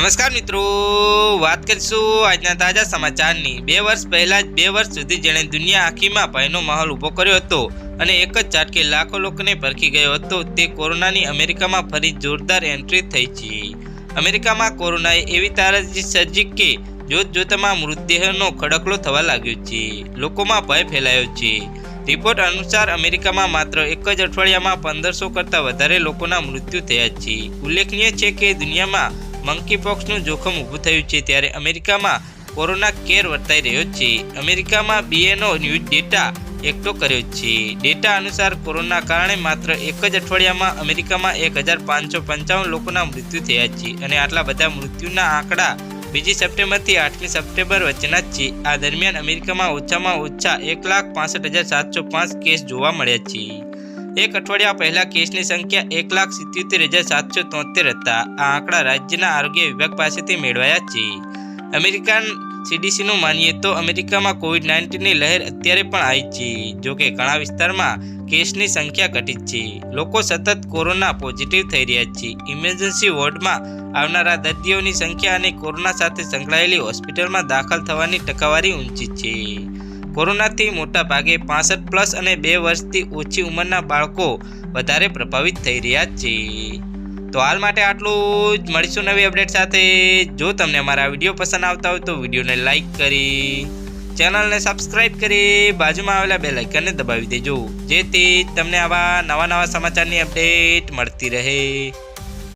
નમસ્કાર મિત્રો, વાત કરીશું આજના તાજા સમાચારની. બે વર્ષ પહેલા જ, બે વર્ષ સુધી જેણે દુનિયા આખીમાં ભયનો માહોલ ઊભો કર્યો હતો અને એક જ ઝાટકે લાખો લોકોને ભરખી ગયો હતો. તે કોરોનાની અમેરિકામાં ફરી જોરદાર એન્ટ્રી થઈ છે. અમેરિકામાં કોરોનાએ એવી તારાજી સર્જી કે જોત જોતામાં મૃતદેહનો ખડકલો થવા લાગ્યો છે. લોકોમાં ભય ફેલાયો છે. રિપોર્ટ અનુસાર અમેરિકામાં માત્ર એક જ અઠવાડિયામાં પંદરસો કરતાં વધારે લોકોના મૃત્યુ થયા છે. ઉલ્લેખનીય છે કે દુનિયામાં મંકી પોક્સનું જોખમ ઊભું થયું છે ત્યારે અમેરિકામાં કોરોના કેર વર્તાઈ રહ્યો છે. અમેરિકામાં બીએનો ન્યૂઝ ડેટા એકઠો કર્યો છે. ડેટા અનુસાર કોરોના કારણે માત્ર એક જ અઠવાડિયામાં અમેરિકામાં એક હજાર પાંચસો પંચાવન લોકોના મૃત્યુ થયા છે અને આટલા બધા મૃત્યુના આંકડા બીજી સપ્ટેમ્બરથી આઠમી સપ્ટેમ્બર વચ્ચેના છે. આ દરમિયાન અમેરિકામાં ઓછામાં ઓછા એક લાખ પાસઠ હજાર સાતસો પાંચ કેસ જોવા મળ્યા છે. એક અઠવાડિયા પહેલા કેસની સંખ્યા એક લાખ સિત્યોતેર હજાર સાતસો તોતેર હતા. આ આંકડા રાજ્યના આરોગ્ય વિભાગ પાસેથી મેળવાયા છે. અમેરિકન સીડીસીનું માનીએ તો અમેરિકામાં કોવિડ નાઇન્ટીનની લહેર અત્યારે પણ આવી છે. જોકે ઘણા વિસ્તારમાં કેસની સંખ્યા ઘટી છે. લોકો સતત કોરોના પોઝિટિવ થઈ રહ્યા છે. ઇમરજન્સી વોર્ડમાં આવનારા દર્દીઓની સંખ્યા અને કોરોના સાથે સંકળાયેલી હોસ્પિટલમાં દાખલ થવાની ટકાવારી ઊંચી છે. કોરોનાથી મોટા ભાગે પાસઠ પ્લસ અને બે વર્ષથી ઓછી ઉંમરના બાળકો વધારે પ્રભાવિત થઈ રહ્યા છે. તો હાલ માટે આટલું જ. મળીશું નવી અપડેટ સાથે. જો તમને અમારા વીડિયો પસંદ આવતા હોય તો વિડીયોને લાઇક કરી, ચેનલને સબસ્ક્રાઇબ કરી, બાજુમાં આવેલા બે લાઇકનને દબાવી દેજો. જેથી તમને આવા નવા નવા સમાચારની અપડેટ મળતી રહે.